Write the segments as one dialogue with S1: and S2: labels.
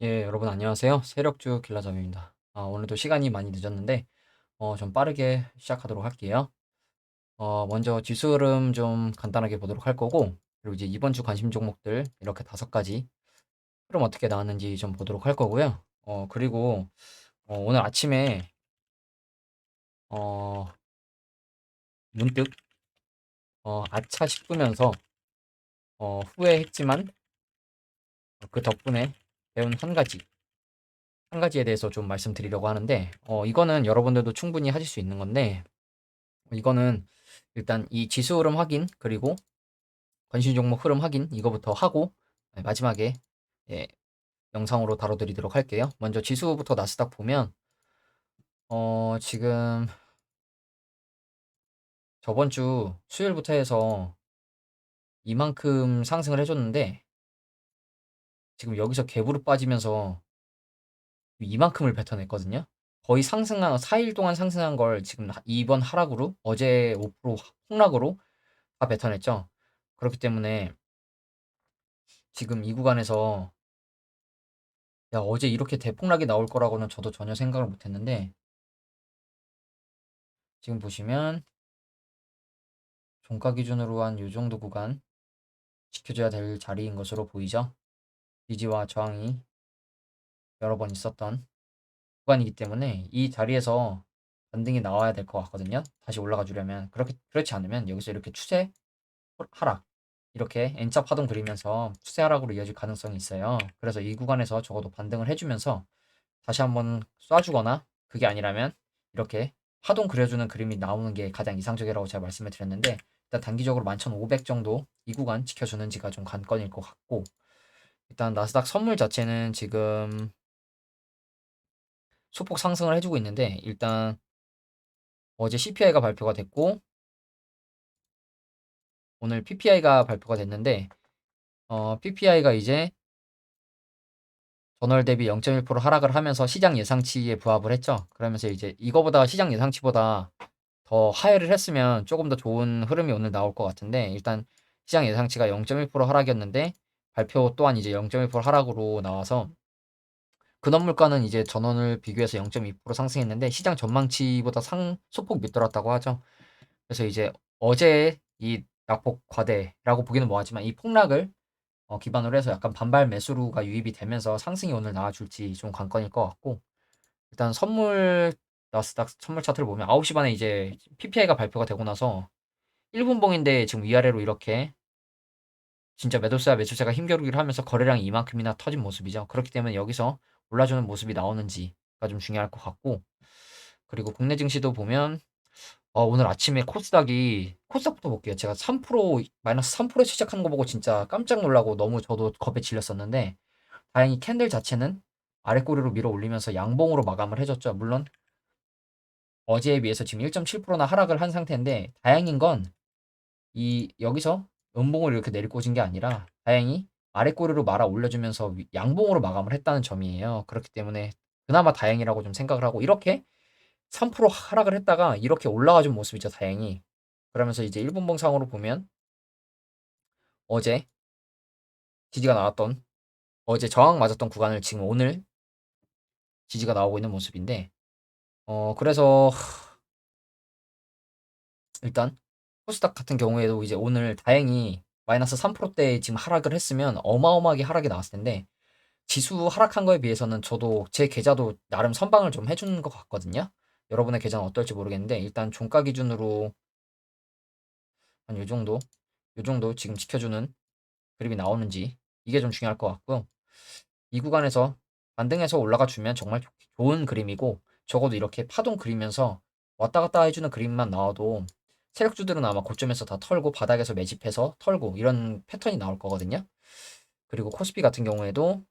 S1: 예, 여러분 안녕하세요. 세력주 길라잡입니다. 아, 오늘도 시간이 많이 늦었는데, 어, 좀 빠르게 시작하도록 할게요. 어, 먼저 지수 흐름 좀 간단하게 보도록 할 거고, 그리고 이제 이번 주 관심 종목들 이렇게 다섯 가지 흐름 어떻게 나왔는지 좀 보도록 할 거고요. 어, 그리고 어, 오늘 아침에 어, 문득 어, 아차 싶으면서 어, 후회했지만 그 덕분에 배운 한 가지, 한 가지에 대해서 좀 말씀드리려고 하는데, 어, 이거는 여러분들도 충분히 하실 수 있는 건데, 이거는 일단 이 지수 흐름 확인 그리고 관심 종목 흐름 확인 이거부터 하고 네, 마지막에 예, 영상으로 다뤄드리도록 할게요. 먼저 지수부터 나스닥 보면 어, 지금 저번 주 수요일부터 해서 이만큼 상승을 해줬는데 지금 여기서 개부로 빠지면서 이만큼을 뱉어냈거든요. 거의 상승한 4일 동안 상승한 걸 지금 이번 하락으로 어제 5% 폭락으로 다 뱉어냈죠. 그렇기 때문에 지금 이 구간에서 야, 어제 이렇게 대폭락이 나올 거라고는 저도 전혀 생각을 못 했는데, 지금 보시면, 종가 기준으로 한요 정도 구간 지켜줘야 될 자리인 것으로 보이죠? 지지와 저항이 여러 번 있었던 구간이기 때문에 이 자리에서 반등이 나와야 될 것 같거든요. 다시 올라가 주려면. 그렇게, 그렇지 않으면 여기서 이렇게 추세 하락, 이렇게 N자 파동 그리면서 추세 하락으로 이어질 가능성이 있어요. 그래서 이 구간에서 적어도 반등을 해주면서 다시 한번 쏴주거나 그게 아니라면 이렇게 파동 그려주는 그림이 나오는 게 가장 이상적이라고 제가 말씀을 드렸는데 일단 단기적으로 11,500 정도 이 구간 지켜주는지가 좀 관건일 것 같고 일단 나스닥 선물 자체는 지금 소폭 상승을 해주고 있는데 일단 어제 CPI가 발표가 됐고 오늘 PPI가 발표가 됐는데 어, PPI가 이제 전월 대비 0.1% 하락을 하면서 시장 예상치에 부합을 했죠. 그러면서 이제 이거보다 시장 예상치보다 더 하회를 했으면 조금 더 좋은 흐름이 오늘 나올 것 같은데 일단 시장 예상치가 0.1% 하락이었는데 발표 또한 이제 0.1% 하락으로 나와서 근원 물가는 이제 전원을 비교해서 0.2% 상승했는데 시장 전망치보다 상 소폭 밑돌았다고 하죠. 그래서 이제 어제 이 낙폭 과대라고 보기는 뭐하지만 이 폭락을 어, 기반으로 해서 약간 반발 매수루가 유입이 되면서 상승이 오늘 나와줄지 좀 관건일 것 같고 일단 선물 나스닥 선물 차트를 보면 9시 반에 이제 PPI가 발표가 되고 나서 1분봉인데 지금 위아래로 이렇게 진짜 매도세와 매수세가 힘겨루기를 하면서 거래량이 이만큼이나 터진 모습이죠. 그렇기 때문에 여기서 올라주는 모습이 나오는지가 좀 중요할 것 같고 그리고 국내 증시도 보면 어, 오늘 아침에 코스닥이 코스닥부터 볼게요. 제가 3% 마이너스 3% 시작하는 거 보고 진짜 깜짝 놀라고 너무 저도 겁에 질렸었는데 다행히 캔들 자체는 아래 꼬리로 밀어 올리면서 양봉으로 마감을 해줬죠. 물론 어제에 비해서 지금 1.7%나 하락을 한 상태인데 다행인 건 이 여기서 음봉을 이렇게 내리꽂은 게 아니라 다행히 아래 꼬리로 말아 올려주면서 위- 양봉으로 마감을 했다는 점이에요. 그렇기 때문에 그나마 다행이라고 좀 생각을 하고 이렇게 3% 하락을 했다가 이렇게 올라가 준 모습이죠, 다행히. 그러면서 이제 일본봉 상으로 보면 어제 지지가 나왔던 어제 저항 맞았던 구간을 지금 오늘 지지가 나오고 있는 모습인데 어 그래서 일단 코스닥 같은 경우에도 이제 오늘 다행히 마이너스 3%대 지금 하락을 했으면 어마어마하게 하락이 나왔을 텐데 지수 하락한 거에 비해서는 저도 제 계좌도 나름 선방을 좀 해준 것 같거든요. 여러분의 계좌는 어떨지 모르겠는데 일단 종가 기준으로 한 요 정도, 요 정도 지금 지켜주는 그림이 나오는지 이게 좀 중요할 것 같고요. 이 구간에서 반등해서 올라가 주면 정말 좋- 좋은 그림이고 적어도 이렇게 파동 그리면서 왔다 갔다 해주는 그림만 나와도 세력주들은 아마 고점에서 다 털고 바닥에서 매집해서 털고 이런 패턴이 나올 거거든요. 그리고 코스피 같은 경우에도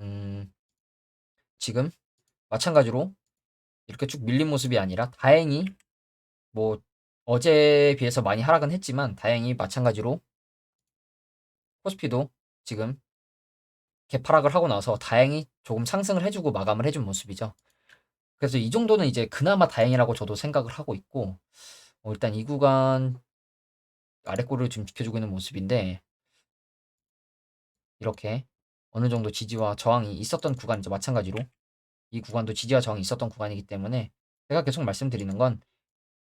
S1: 음, 지금 마찬가지로 이렇게 쭉 밀린 모습이 아니라 다행히 뭐 어제에 비해서 많이 하락은 했지만 다행히 마찬가지로 코스피도 지금 개파락을 하고 나서 다행히 조금 상승을 해주고 마감을 해준 모습이죠. 그래서 이 정도는 이제 그나마 다행이라고 저도 생각을 하고 있고 어, 일단 이 구간 아래꼬리를 지금 지켜주고 있는 모습인데 이렇게 어느 정도 지지와 저항이 있었던 구간이죠. 마찬가지로 이 구간도 지지와 저항이 있었던 구간이기 때문에 제가 계속 말씀드리는 건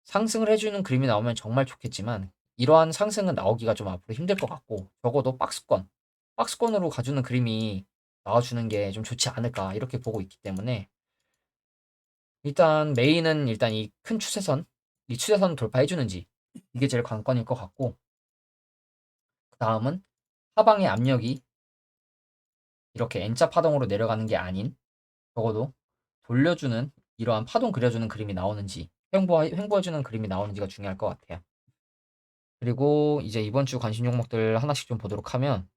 S1: 상승을 해주는 그림이 나오면 정말 좋겠지만 이러한 상승은 나오기가 좀 앞으로 힘들 것 같고 적어도 박스권, 박스권으로 가주는 그림이 나와주는 게 좀 좋지 않을까 이렇게 보고 있기 때문에 일단 메인은 일단 이 큰 추세선, 이 추세선 돌파해주는지 이게 제일 관건일 것 같고 그 다음은 하방의 압력이 이렇게 N자 파동으로 내려가는 게 아닌 적어도 돌려주는 이러한 파동 그려주는 그림이 나오는지 횡보, 횡보해주는 그림이 나오는지가 중요할 것 같아요. 그리고 이제 이번 주 관심 종목들 하나씩 좀 보도록 하면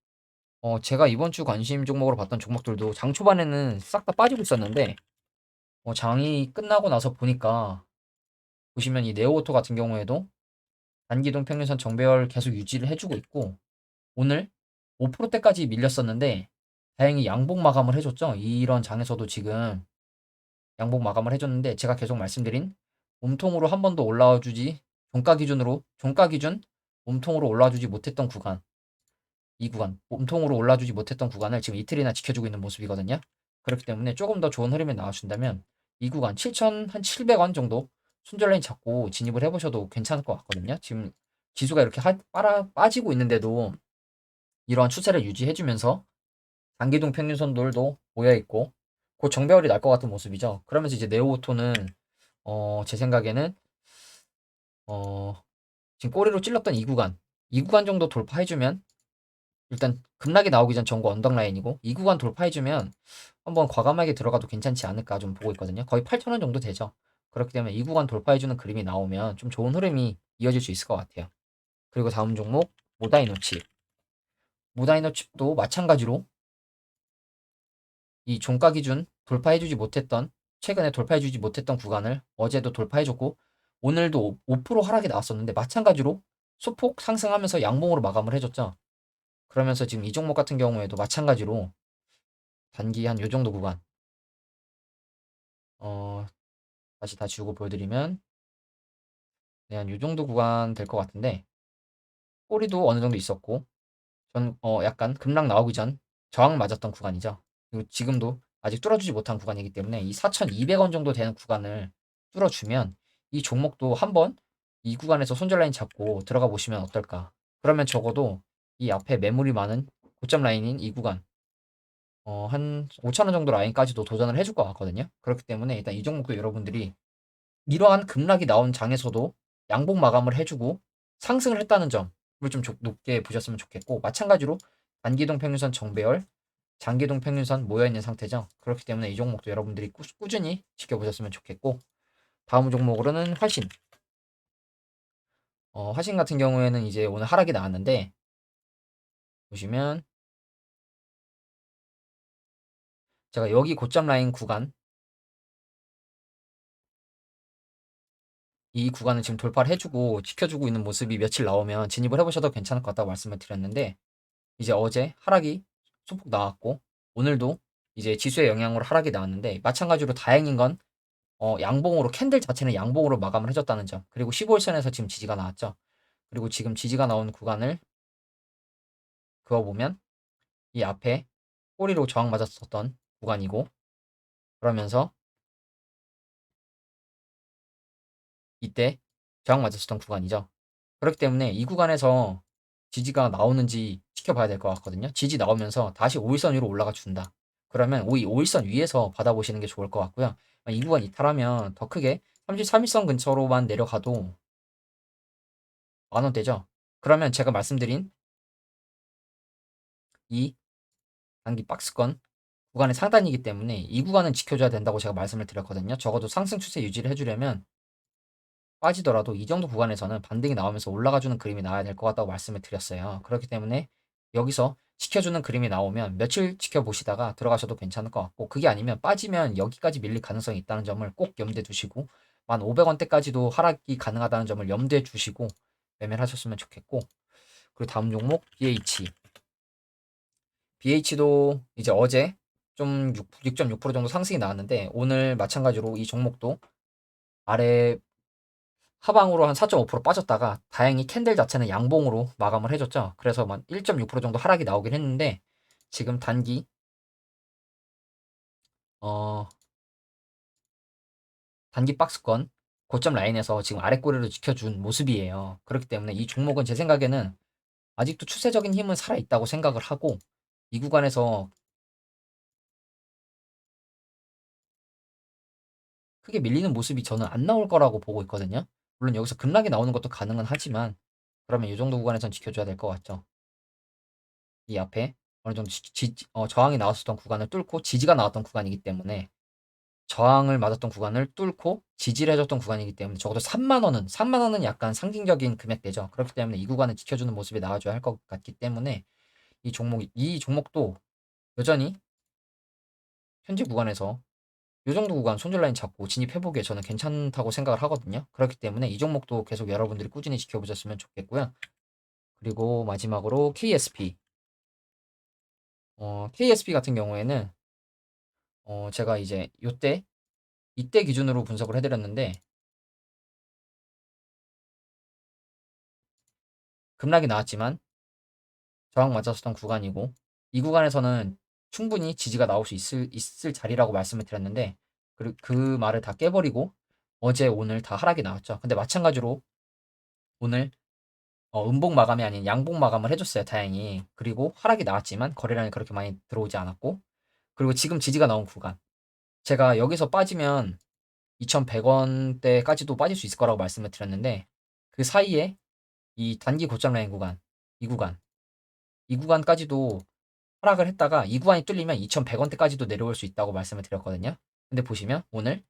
S1: 어, 제가 이번 주 관심 종목으로 봤던 종목들도 장 초반에는 싹 다 빠지고 있었는데 어, 장이 끝나고 나서 보니까 보시면 이 네오오토 같은 경우에도 단기동 평균선 정배열 계속 유지를 해주고 있고 오늘 5%대까지 밀렸었는데 다행히 양봉 마감을 해줬죠. 이런 장에서도 지금 양봉 마감을 해줬는데 제가 계속 말씀드린 몸통으로 한 번도 올라와 주지 종가 기준으로 종가 기준 몸통으로 올라와 주지 못했던 구간 이 구간 몸통으로 올라주지 못했던 구간을 지금 이틀이나 지켜주고 있는 모습이거든요. 그렇기 때문에 조금 더 좋은 흐름이 나와준다면 이 구간 7,700원 정도 순절라인 잡고 진입을 해보셔도 괜찮을 것 같거든요. 지금 지수가 이렇게 하, 빨아, 빠지고 있는데도 이러한 추세를 유지해주면서 단기동 평균선들도 모여있고 곧 정배열이 날 것 같은 모습이죠. 그러면서 이제 네오오토는 어, 제 생각에는 어, 지금 꼬리로 찔렀던 이 구간 이 구간 정도 돌파해주면 일단 급락이 나오기 전 전고 언덕 라인이고 이 구간 돌파해주면 한번 과감하게 들어가도 괜찮지 않을까 좀 보고 있거든요. 거의 8,000원 정도 되죠. 그렇기 때문에 이 구간 돌파해주는 그림이 나오면 좀 좋은 흐름이 이어질 수 있을 것 같아요. 그리고 다음 종목 모다이노칩. 모다이노칩도 마찬가지로 이 종가 기준 돌파해주지 못했던 최근에 돌파해주지 못했던 구간을 어제도 돌파해줬고 오늘도 5% 하락이 나왔었는데 마찬가지로 소폭 상승하면서 양봉으로 마감을 해줬죠. 그러면서 지금 이 종목 같은 경우에도 마찬가지로 단기 한 요 정도 구간 어 다시 다 지우고 보여드리면 네, 한요 정도 구간 될 것 같은데 꼬리도 어느 정도 있었고 전 어 약간 급락 나오기 전 저항 맞았던 구간이죠. 그리고 지금도 아직 뚫어주지 못한 구간이기 때문에 이 4,200원 정도 되는 구간을 뚫어주면 이 종목도 한번 이 구간에서 손절 라인 잡고 들어가 보시면 어떨까? 그러면 적어도 이 앞에 매물이 많은 고점 라인인 이 구간 어, 한 5천원 정도 라인까지도 도전을 해줄 것 같거든요. 그렇기 때문에 일단 이 종목도 여러분들이 이러한 급락이 나온 장에서도 양봉 마감을 해주고 상승을 했다는 점을 좀 높게 보셨으면 좋겠고 마찬가지로 단기동 평균선 정배열, 장기동 평균선 모여있는 상태죠. 그렇기 때문에 이 종목도 여러분들이 꾸, 꾸준히 지켜보셨으면 좋겠고 다음 종목으로는 화신 어, 화신 같은 경우에는 이제 오늘 하락이 나왔는데 보시면 제가 여기 고점 라인 구간 이 구간을 지금 돌파를 해주고 지켜주고 있는 모습이 며칠 나오면 진입을 해보셔도 괜찮을 것 같다고 말씀을 드렸는데 이제 어제 하락이 소폭 나왔고 오늘도 이제 지수의 영향으로 하락이 나왔는데 마찬가지로 다행인 건 어, 양봉으로 캔들 자체는 양봉으로 마감을 해줬다는 점. 그리고 15일선에서 지금 지지가 나왔죠. 그리고 지금 지지가 나온 구간을 그어보면 이 앞에 꼬리로 저항 맞았었던 구간이고 그러면서 이때 저항 맞았었던 구간이죠. 그렇기 때문에 이 구간에서 지지가 나오는지 지켜봐야 될 것 같거든요. 지지 나오면서 다시 5일선 위로 올라가 준다. 그러면 5일선 위에서 받아보시는 게 좋을 것 같고요. 이 구간 이탈하면 더 크게 33일선 근처로만 내려가도 만원대죠. 그러면 제가 말씀드린 이 단기 박스권 구간의 상단이기 때문에 이 구간은 지켜줘야 된다고 제가 말씀을 드렸거든요. 적어도 상승 추세 유지를 해주려면 빠지더라도 이 정도 구간에서는 반등이 나오면서 올라가주는 그림이 나와야 될 것 같다고 말씀을 드렸어요. 그렇기 때문에 여기서 지켜주는 그림이 나오면 며칠 지켜보시다가 들어가셔도 괜찮을 것 같고 그게 아니면 빠지면 여기까지 밀릴 가능성이 있다는 점을 꼭 염두에 두시고 만 500원대까지도 하락이 가능하다는 점을 염두에 주시고 매매를 하셨으면 좋겠고 그리고 다음 종목 BH BH도 이제 어제 좀 6.6% 정도 상승이 나왔는데 오늘 마찬가지로 이 종목도 아래 하방으로 한 4.5% 빠졌다가 다행히 캔들 자체는 양봉으로 마감을 해줬죠. 그래서 만 1.6% 정도 하락이 나오긴 했는데 지금 단기 어 단기 박스권 고점 라인에서 지금 아래 꼬리를 지켜준 모습이에요. 그렇기 때문에 이 종목은 제 생각에는 아직도 추세적인 힘은 살아 있다고 생각을 하고 이 구간에서 크게 밀리는 모습이 저는 안 나올 거라고 보고 있거든요. 물론 여기서 급락이 나오는 것도 가능은 하지만 그러면 이 정도 구간에선 지켜줘야 될 것 같죠. 이 앞에 어느 정도 지, 지- 어, 저항이 나왔었던 구간을 뚫고 지지가 나왔던 구간이기 때문에 저항을 맞았던 구간을 뚫고 지지를 해줬던 구간이기 때문에 적어도 3만 원은 3만 원은 약간 상징적인 금액대죠. 그렇기 때문에 이 구간을 지켜주는 모습이 나와줘야 할 것 같기 때문에 이 종목 이 종목도 여전히 현재 구간에서 이 정도 구간 손절 라인 잡고 진입해보기에 저는 괜찮다고 생각을 하거든요. 그렇기 때문에 이 종목도 계속 여러분들이 꾸준히 지켜보셨으면 좋겠고요. 그리고 마지막으로 KSP. 어, KSP 같은 경우에는 어, 제가 이제 요때 이때 기준으로 분석을 해드렸는데 급락이 나왔지만 저항 맞았었던 구간이고 이 구간에서는 충분히 지지가 나올 수 있을, 있을 자리라고 말씀을 드렸는데 그, 그 말을 다 깨버리고 어제 오늘 다 하락이 나왔죠. 근데 마찬가지로 오늘 어, 음봉 마감이 아닌 양봉 마감을 해줬어요. 다행히. 그리고 하락이 나왔지만 거래량이 그렇게 많이 들어오지 않았고 그리고 지금 지지가 나온 구간 제가 여기서 빠지면 2,100원대까지도 빠질 수 있을 거라고 말씀을 드렸는데 그 사이에 이 단기 고점 라인 구간 이 구간 이 구간까지도 하락을 했다가 이 구간이 뚫리면 2,100원대까지도 내려올 수 있다고 말씀을 드렸거든요. 근데 보시면 오늘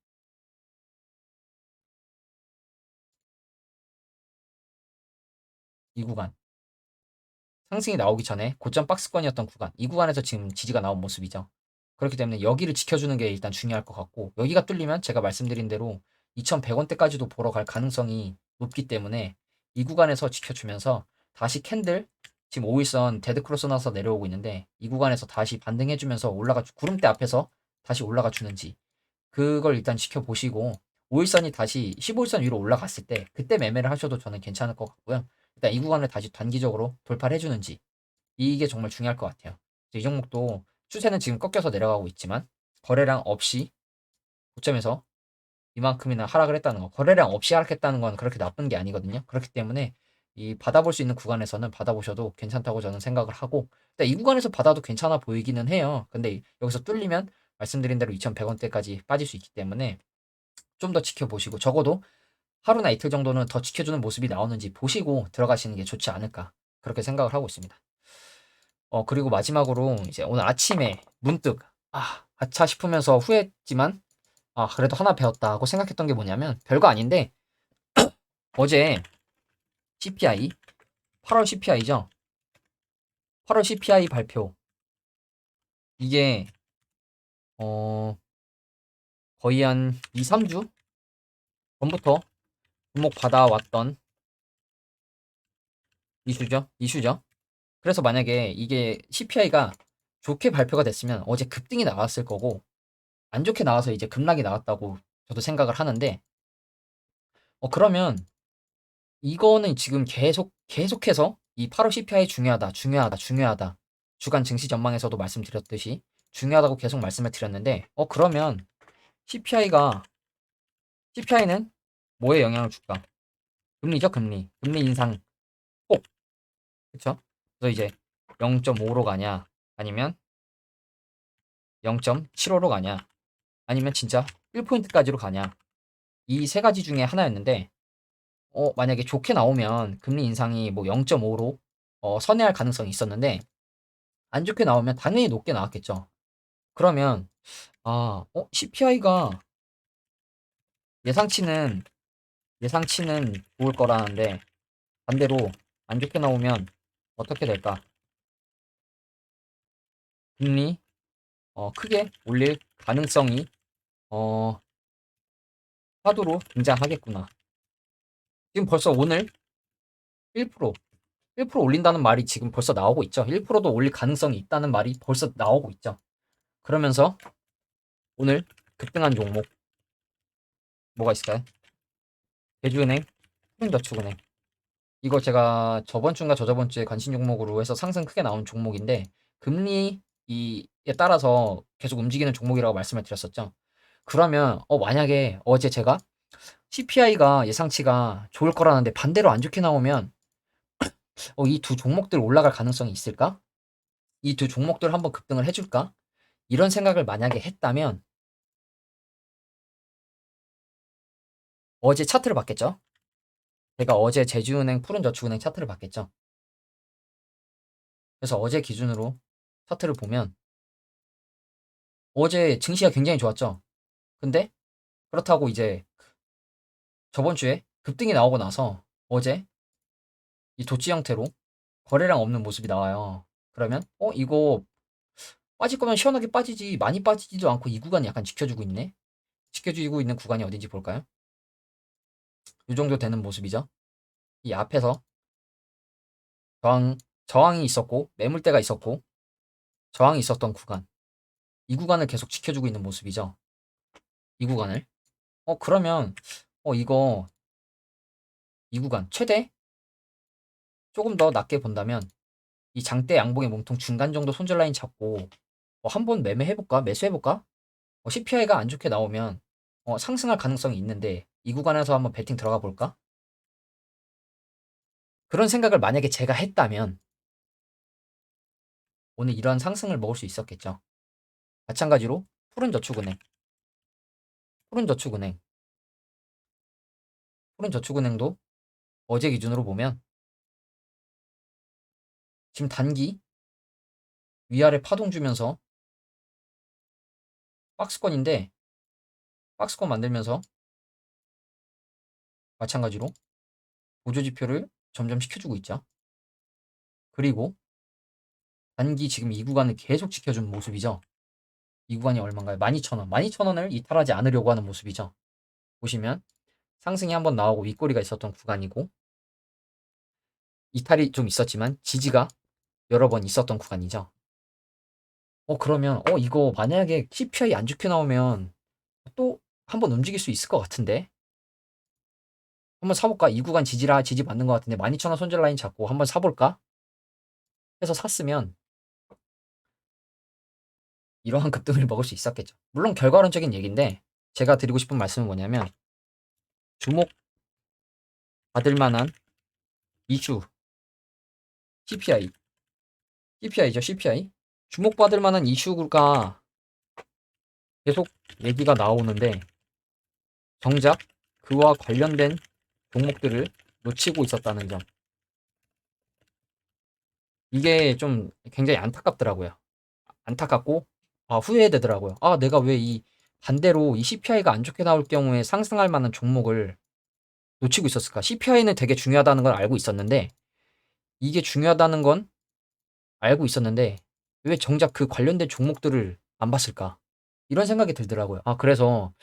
S1: 이 구간 상승이 나오기 전에 고점 박스권이었던 구간 이 구간에서 지금 지지가 나온 모습이죠. 그렇기 때문에 여기를 지켜주는 게 일단 중요할 것 같고 여기가 뚫리면 제가 말씀드린 대로 2,100원대까지도 보러 갈 가능성이 높기 때문에 이 구간에서 지켜주면서 다시 캔들 지금 5일선 데드크로스 나서 내려오고 있는데 이 구간에서 다시 반등해주면서 올라가 구름대 앞에서 다시 올라가 주는지 그걸 일단 지켜보시고 5일선이 다시 15일선 위로 올라갔을 때 그때 매매를 하셔도 저는 괜찮을 것 같고요. 일단 이 구간을 다시 단기적으로 돌파를 해주는지 이게 정말 중요할 것 같아요. 이 종목도 추세는 지금 꺾여서 내려가고 있지만 거래량 없이 고점에서 이만큼이나 하락을 했다는 거 거래량 없이 하락했다는 건 그렇게 나쁜 게 아니거든요. 그렇기 때문에 이 받아볼 수 있는 구간에서는 받아보셔도 괜찮다고 저는 생각을 하고 일단 이 구간에서 받아도 괜찮아 보이기는 해요. 근데 여기서 뚫리면 말씀드린 대로 2,100원대까지 빠질 수 있기 때문에 좀 더 지켜보시고 적어도 하루나 이틀 정도는 더 지켜주는 모습이 나오는지 보시고 들어가시는 게 좋지 않을까 그렇게 생각을 하고 있습니다. 어 그리고 마지막으로 이제 오늘 아침에 문득 아 아차 싶으면서 후회했지만 아 그래도 하나 배웠다 하고 생각했던 게 뭐냐면 별거 아닌데 어제 CPI 8월 CPI죠. 8월 CPI 발표 이게 어 거의 한 2, 3주 전부터 주목 받아왔던 이슈죠. 이슈죠. 그래서 만약에 이게 CPI가 좋게 발표가 됐으면 어제 급등이 나왔을 거고 안 좋게 나와서 이제 급락이 나왔다고 저도 생각을 하는데 어 그러면 이거는 지금 계속 계속해서 이 8월 CPI 중요하다, 중요하다, 중요하다. 주간 증시 전망에서도 말씀드렸듯이 중요하다고 계속 말씀을 드렸는데 어 그러면 CPI가 CPI는 뭐에 영향을 줄까? 금리죠, 금리. 금리 인상 꼭. 그쵸? 그래서 이제 0.5로 가냐? 아니면 0.75로 가냐? 아니면 진짜 1포인트까지로 가냐? 이 세 가지 중에 하나였는데 어 만약에 좋게 나오면 금리 인상이 뭐 0.5로 어 선회할 가능성이 있었는데 안 좋게 나오면 당연히 높게 나왔겠죠. 그러면 아, 어 CPI가 예상치는 예상치는 좋을 거라는데 반대로 안 좋게 나오면 어떻게 될까? 금리 어, 크게 올릴 가능성이 어, 화두로 등장하겠구나. 지금 벌써 오늘 1% 1% 올린다는 말이 지금 벌써 나오고 있죠. 1%도 올릴 가능성이 있다는 말이 벌써 나오고 있죠. 그러면서 오늘 급등한 종목 뭐가 있을까요? 제주은행, 푸른저축은행. 이거 제가 저번 주인가 저저번 주에 관심 종목으로 해서 상승 크게 나온 종목인데 금리 이에 따라서 계속 움직이는 종목이라고 말씀을 드렸었죠. 그러면 어 만약에 어제 제가 CPI가 예상치가 좋을 거라는데 반대로 안 좋게 나오면 어 이 두 종목들 올라갈 가능성이 있을까? 이 두 종목들 한번 급등을 해 줄까? 이런 생각을 만약에 했다면 어제 차트를 봤겠죠? 제가 어제 제주은행 푸른저축은행 차트를 봤겠죠? 그래서 어제 기준으로 차트를 보면 어제 증시가 굉장히 좋았죠. 근데 그렇다고 이제 저번 주에 급등이 나오고 나서 어제 이 도치 형태로 거래량 없는 모습이 나와요. 그러면 어 이거 빠질 거면 시원하게 빠지지 많이 빠지지도 않고 이 구간 약간 지켜주고 있네. 지켜주고 있는 구간이 어딘지 볼까요? 이 정도 되는 모습이죠. 이 앞에서 저항 저항이 있었고 매물대가 있었고 저항이 있었던 구간 이 구간을 계속 지켜주고 있는 모습이죠. 이 구간을 어 그러면 어 이거 이 구간 최대? 조금 더 낮게 본다면 이 장대 양봉의 몸통 중간 정도 손절 라인 잡고 어, 한번 매매해볼까? 매수해볼까? 어, CPI가 안 좋게 나오면 어, 상승할 가능성이 있는데 이 구간에서 한번 베팅 들어가 볼까? 그런 생각을 만약에 제가 했다면 오늘 이런 상승을 먹을 수 있었겠죠. 마찬가지로 푸른저축은행, 푸른저축은행, 푸른저축은행도 어제 기준으로 보면 지금 단기 위아래 파동 주면서 박스권인데 박스권 만들면서 마찬가지로 보조 지표를 점점 시켜주고 있죠. 그리고 단기 지금 이 구간을 계속 지켜준 모습이죠. 이 구간이 얼마인가요? 12,000원. 12,000원을 이탈하지 않으려고 하는 모습이죠. 보시면 상승이 한번 나오고 윗꼬리가 있었던 구간이고 이탈이 좀 있었지만 지지가 여러 번 있었던 구간이죠. 어 그러면 어 이거 만약에 CPI 안 좋게 나오면 또 한번 움직일 수 있을 것 같은데 한번 사볼까? 이 구간 지지라 지지 맞는 것 같은데 12,000원 손절 라인 잡고 한번 사볼까? 해서 샀으면 이러한 급등을 먹을 수 있었겠죠. 물론 결과론적인 얘기인데 제가 드리고 싶은 말씀은 뭐냐면 주목 받을 만한 이슈 CPI CPI죠 CPI 주목받을 만한 이슈가 계속 얘기가 나오는데 정작 그와 관련된 종목들을 놓치고 있었다는 점 이게 좀 굉장히 안타깝더라고요. 안타깝고 아, 후회되더라고요. 아, 내가 왜 이 반대로 이 CPI가 안 좋게 나올 경우에 상승할 만한 종목을 놓치고 있었을까? CPI는 되게 중요하다는 걸 알고 있었는데 이게 중요하다는 건 알고 있었는데 왜 정작 그 관련된 종목들을 안 봤을까? 이런 생각이 들더라고요. 아, 그래서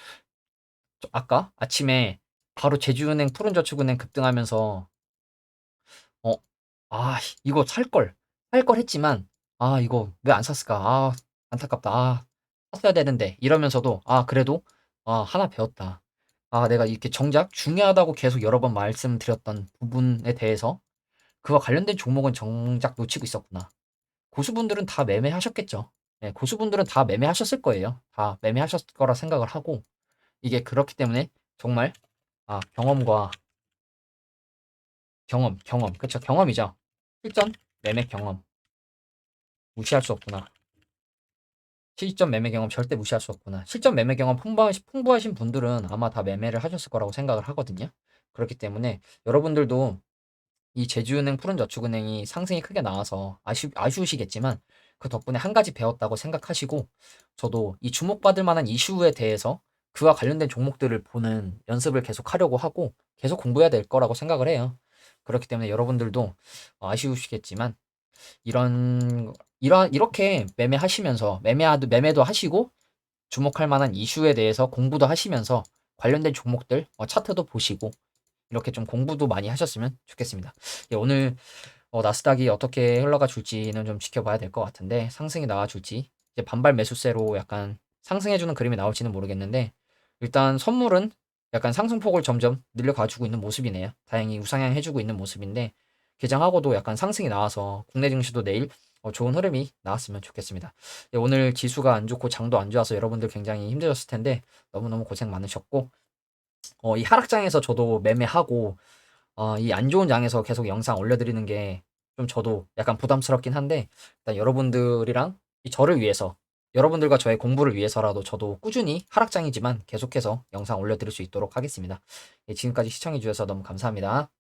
S1: 저 아까 아침에 바로 제주은행, 푸른저축은행 급등하면서 어, 아, 이거 살 걸. 살 걸 했지만 아, 이거 왜 안 샀을까? 아, 안타깝다. 아, 샀어야 되는데. 이러면서도 아, 그래도 아, 하나 배웠다. 아, 내가 이렇게 정작 중요하다고 계속 여러 번 말씀드렸던 부분에 대해서 그와 관련된 종목은 정작 놓치고 있었구나. 고수분들은 다 매매하셨겠죠. 네, 고수분들은 다 매매하셨을 거예요. 다 매매하셨을 거라 생각을 하고 이게 그렇기 때문에 정말 아, 경험과 경험, 경험. 그쵸 경험이죠. 실전 매매 경험. 무시할 수 없구나. 실전 매매 경험 절대 무시할 수 없구나. 실전 매매 경험 풍부하신, 풍부하 신 분들은 아마 다 매매를 하셨을 거라고 생각을 하거든요. 그렇기 때문에 여러분들도 이 제주은행 푸른저축은행이 상승이 크게 나와서 아쉬, 아쉬우시겠지만 그 덕분에 한 가지 배웠다고 생각하시고 저도 이 주목받을 만한 이슈에 대해서 그와 관련된 종목들을 보는 연습을 계속 하려고 하고 계속 공부해야 될 거라고 생각을 해요. 그렇기 때문에 여러분들도 아쉬우시겠지만 이런 이런 이렇게 매매하시면서 매매도 매매도 하시고 주목할 만한 이슈에 대해서 공부도 하시면서 관련된 종목들 어, 차트도 보시고 이렇게 좀 공부도 많이 하셨으면 좋겠습니다. 예, 오늘 어, 나스닥이 어떻게 흘러가 줄지는 좀 지켜봐야 될 것 같은데 상승이 나와 줄지 이제 반발 매수세로 약간 상승해주는 그림이 나올지는 모르겠는데 일단 선물은 약간 상승폭을 점점 늘려가지고 있는 모습이네요. 다행히 우상향 해주고 있는 모습인데 개장하고도 약간 상승이 나와서 국내 증시도 내일 어, 좋은 흐름이 나왔으면 좋겠습니다. 예, 오늘 지수가 안 좋고 장도 안 좋아서 여러분들 굉장히 힘드셨을 텐데 너무너무 고생 많으셨고 어, 이 하락장에서 저도 매매하고 어, 이 안 좋은 장에서 계속 영상 올려드리는 게 좀 저도 약간 부담스럽긴 한데 일단 여러분들이랑 이 저를 위해서 여러분들과 저의 공부를 위해서라도 저도 꾸준히 하락장이지만 계속해서 영상 올려드릴 수 있도록 하겠습니다. 예, 지금까지 시청해주셔서 너무 감사합니다.